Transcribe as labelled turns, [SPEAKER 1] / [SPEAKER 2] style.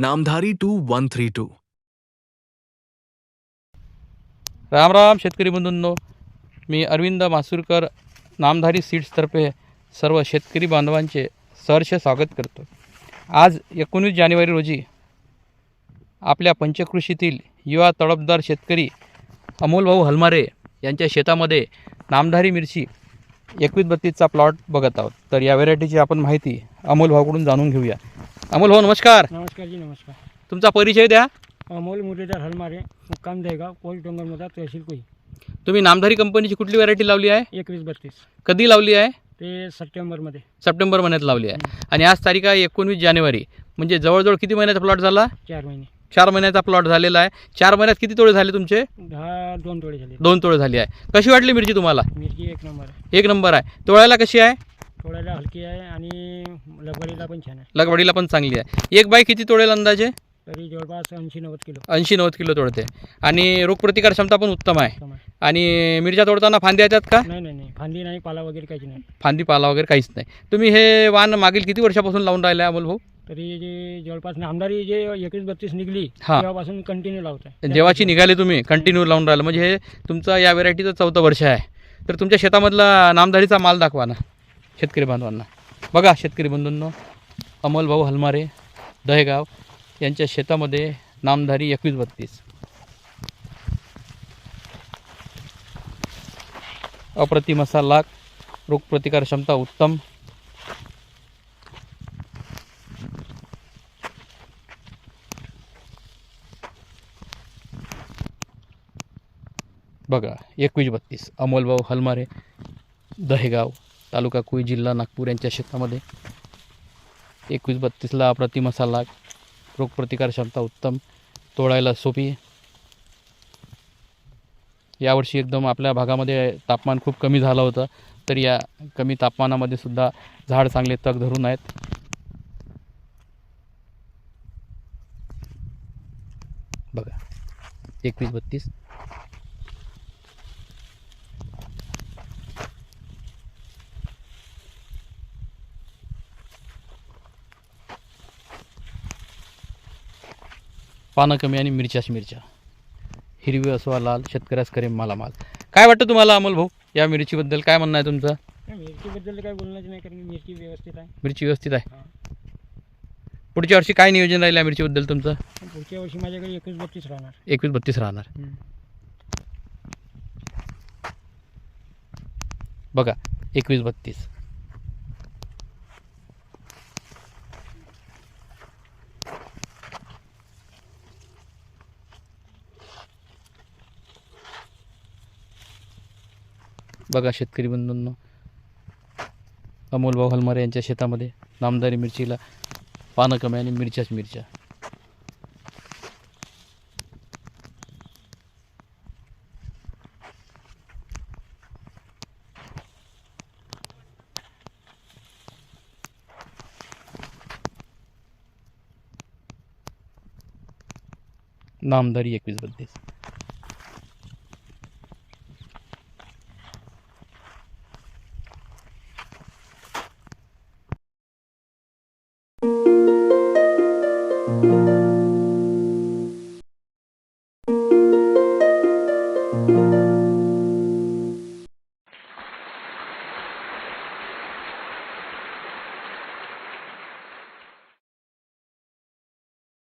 [SPEAKER 1] नामधारी two one three two.
[SPEAKER 2] Ram Ram शेतकरी बंधूंनो. मी अरविंद मासुरकर नामधारी सीड्सतर्फे सर्व शेतकरी बांधवांचे सहर्ष स्वागत करतो. आज एकोणीस जानेवारी रोजी आपल्या पंचकृषीतील युवा तडफदार शेतकरी अमोलभाऊ हलमारे यांच्या शेतामध्ये नामधारी मिरची एकवीस बत्तीसचा प्लॉट बघत आहोत. तर या व्हेरायटीची आपण माहिती अमोलभाऊकडून जाणून घेऊया. अमोलभाऊ नमस्कार.
[SPEAKER 3] नमस्कार जी नमस्कार.
[SPEAKER 2] तुमचा परिचय द्या.
[SPEAKER 3] अमोल मुरलीधर हलमारे मुक्काम देगाव पोस्ट डोंगरमधा तहसील कोई
[SPEAKER 2] तुम्ही नामधारी कंपनीची कुठली व्हरायटी लावली आहे?
[SPEAKER 3] एकवीस बत्तीस.
[SPEAKER 2] कधी लावली आहे?
[SPEAKER 3] ते सप्टेंबरमध्ये.
[SPEAKER 2] सप्टेंबर महिन्यात लावली आहे. आणि आज तारीख आहे एकोणवीस जानेवारी. म्हणजे जवळजवळ किती महिन्याचा प्लॉट झाला?
[SPEAKER 3] चार महिने.
[SPEAKER 2] चार महिन्याचा प्लॉट झालेला आहे. चार महिन्यात किती तोळे झाले तुमचे?
[SPEAKER 3] दहा दोन तोडे झाले.
[SPEAKER 2] दोन तोळे झाली आहे. कशी वाटली मिरची तुम्हाला?
[SPEAKER 3] मिरची एक नंबर आहे.
[SPEAKER 2] एक नंबर आहे. तोळ्याला कशी आहे?
[SPEAKER 3] तोडायला हलकी आहे आणि लगवडीला पण छान आहे.
[SPEAKER 2] लगवडीला पण चांगली आहे. एक बाय किती तोळेल अंदाजे?
[SPEAKER 3] तरी जवळपास ऐंशी नव्वद किलो.
[SPEAKER 2] ऐंशी नव्वद किलो तोडते. आणि रोगप्रतिकार क्षमता पण उत्तम आहे.
[SPEAKER 3] उत्तम आहे.
[SPEAKER 2] आणि मिरच्या तोडताना फांद्या येतात का?
[SPEAKER 3] नाही नाही नाही. फांदी नाही पाला वगैरे काहीच नाही.
[SPEAKER 2] फांदी पाला वगैरे काहीच नाही. तुम्ही हे वाण मागील किती वर्षापासून लावून राहिले अमोल भाऊ?
[SPEAKER 3] तरी जे जवळपास आमदारी जे एकवीस बत्तीस निघली
[SPEAKER 2] हा.
[SPEAKER 3] तेव्हापासून कंटिन्यू लावत आहे.
[SPEAKER 2] जेव्हाची निघाले तुम्ही कंटिन्यू लावून राहिलं. म्हणजे हे तुमचं या व्हेरायटीचं चौथं वर्ष आहे. तर तुमच्या शेतामधला नामधारीचा माल दाखवा ना शेतकरी बांधवांना. बघा शेतकरी बंधूंनो अमोल भाऊ हलमारे दहेगाव यांच्या शेतामध्ये नामधारी एकवीस बत्तीस. अप्रतिम असा लाख रोगप्रतिकार क्षमता उत्तम. बघा एकवीस बत्तीस अमोलभाऊ हलमारे दहेगाव. तालुका कुई जिल्हा नागपूर यांच्या शेतामध्ये एकवीस बत्तीसला अप्रतिम असा लाग रोगप्रतिकार क्षमता उत्तम तोडायला सोपी यावर्षी एकदम आपल्या भागामध्ये तापमान खूप कमी झालं होतं तर या कमी तापमानामध्ये सुद्धा झाड चांगले तग धरून आहेत. बघा एकवीस बत्तीस. पानं कमी आणि मिरच्याच मिरच्या. हिरवी असवा लाल शेतकऱ्यास करेम मालामाल. काय वाटतं तुम्हाला अमोल भाऊ या मिरचीबद्दल काय म्हणणं आहे तुमचं?
[SPEAKER 3] मिरचीबद्दल काही बोलण्याचं नाही कारण की मिरची व्यवस्थित आहे.
[SPEAKER 2] मिरची व्यवस्थित आहे.
[SPEAKER 3] हा.
[SPEAKER 2] पुढच्या वर्षी काय नियोजन राहील या मिरचीबद्दल तुमचं?
[SPEAKER 3] पुढच्या वर्षी माझ्याकडे एकवीस बत्तीस राहणार.
[SPEAKER 2] एकवीस बत्तीस राहणार. बघा एकवीस बत्तीस. बघा शेतकरी बंधूंनो. अमोलभाऊ हलमारे यांच्या शेतामध्ये नामदारी मिरचीला पानं कमी आणि मिरच्याच मिरच्या. नामदारी एकवीस बत्तीस.